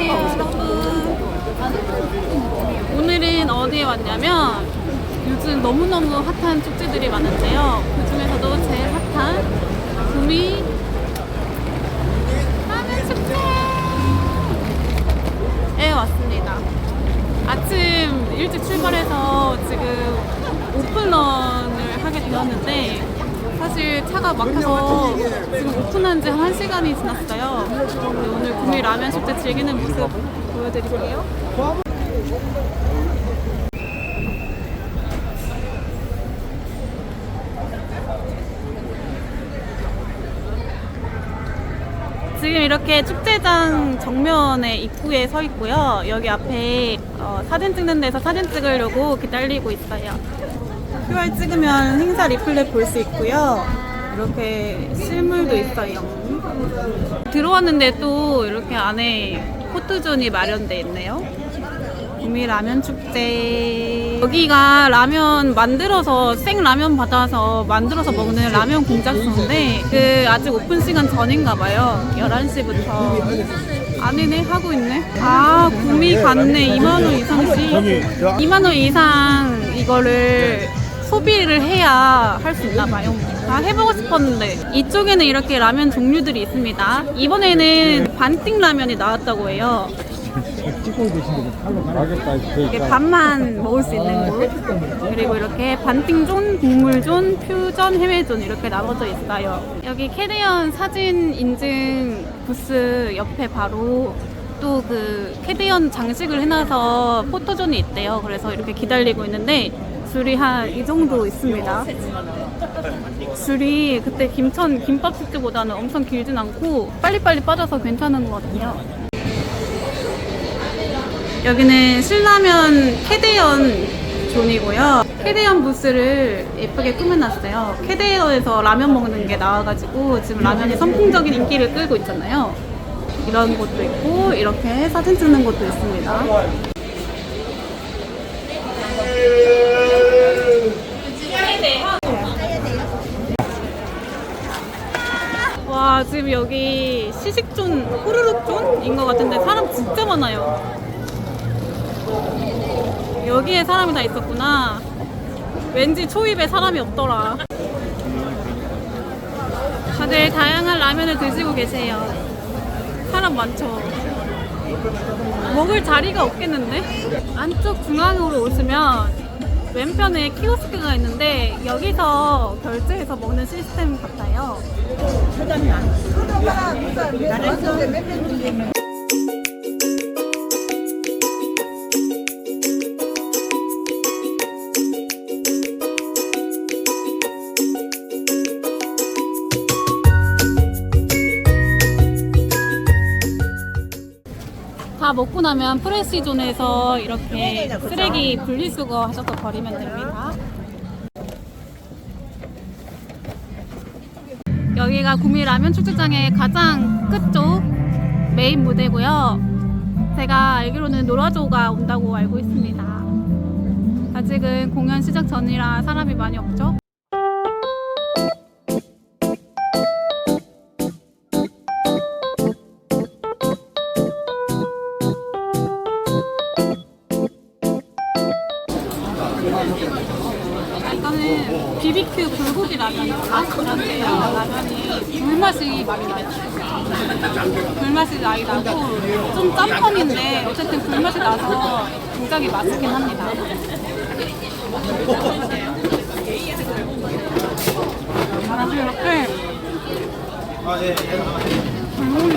안녕하세요 여러분. 오늘은 어디에 왔냐면 요즘 너무너무 핫한 축제들이 많은데요. 그 중에서도 제일 핫한 구미 라면 축제에 왔습니다. 아침 일찍 출발해서 지금 오픈런을 하게 되었는데 사실 차가 막혀서 지금 오픈한 지 한 1시간이 지났어요. 네, 오늘 구미 라면 축제 즐기는 모습 보여드릴게요. 지금 이렇게 축제장 정면에 입구에 서 있고요. 여기 앞에 어, 사진 찍는 데서 사진 찍으려고 기다리고 있어요. QR 찍으면 행사 리플렛 볼 수 있고요. 이렇게 실물도 있어요. 들어왔는데 또 이렇게 안에 포토존이 마련돼 있네요. 구미 라면 축제. 여기가 라면 만들어서 생 라면 받아서 만들어서 먹는 라면 공작소인데 그 아직 오픈 시간 전인가 봐요. 11시부터. 아니네 하고 있네. 아 구미 갔네 2만 원 이상씩. 2만 원 이상 이거를 소비를 해야 할 수 있나 봐요. 다 해보고 싶었는데 이쪽에는 이렇게 라면 종류들이 있습니다. 이번에는 반띵 라면이 나왔다고 해요. 이게 밥만 먹을 수 있는 곳 그리고 이렇게 반띵존, 국물존, 퓨전, 해외존 이렇게 나눠져 있어요 여기 캐대언 사진 인증 부스 옆에 바로 또 그 캐대언 장식을 해놔서 포토존이 있대요 그래서 이렇게 기다리고 있는데 줄이 한 이 정도 있습니다 줄이 그때 김천 김밥 축제보다는 엄청 길진 않고 빨리빨리 빠져서 괜찮은 것 같아요 여기는 신라면 캐대연 존이고요. 캐대연 부스를 예쁘게 꾸며놨어요. 캐대연에서 라면 먹는 게 나와가지고 지금 라면이 선풍적인 인기를 끌고 있잖아요. 이런 곳도 있고 이렇게 사진 찍는 곳도 있습니다. 와 지금 여기 시식존 호루룩존인 것 같은데 사람 진짜 많아요. 여기에 사람이 다 있었구나. 왠지 초입에 사람이 없더라. 다들 다양한 라면을 드시고 계세요. 사람 많죠. 먹을 자리가 없겠는데? 안쪽 중앙으로 오시면 왼편에 키오스 크가 있는데 여기서 결제해서 먹는 시스템 같아요. 다 먹고 나면 프레시존에서 이렇게 쓰레기 분리수거 하셔서 버리면 됩니다. 여기가 구미 라면 축제장의 가장 끝쪽 메인 무대고요. 제가 알기로는 노라조가 온다고 알고 있습니다. 아직은 공연 시작 전이라 사람이 많이 없죠? 라면은 비비큐 불고기 라면이에요. 그런데 라면이 불맛이 많이 나요. 불맛이 많이 나고 좀 짠 편인데 어쨌든 불맛이 나서 굉장히 맛있긴 합니다. 아주 이렇게 불고기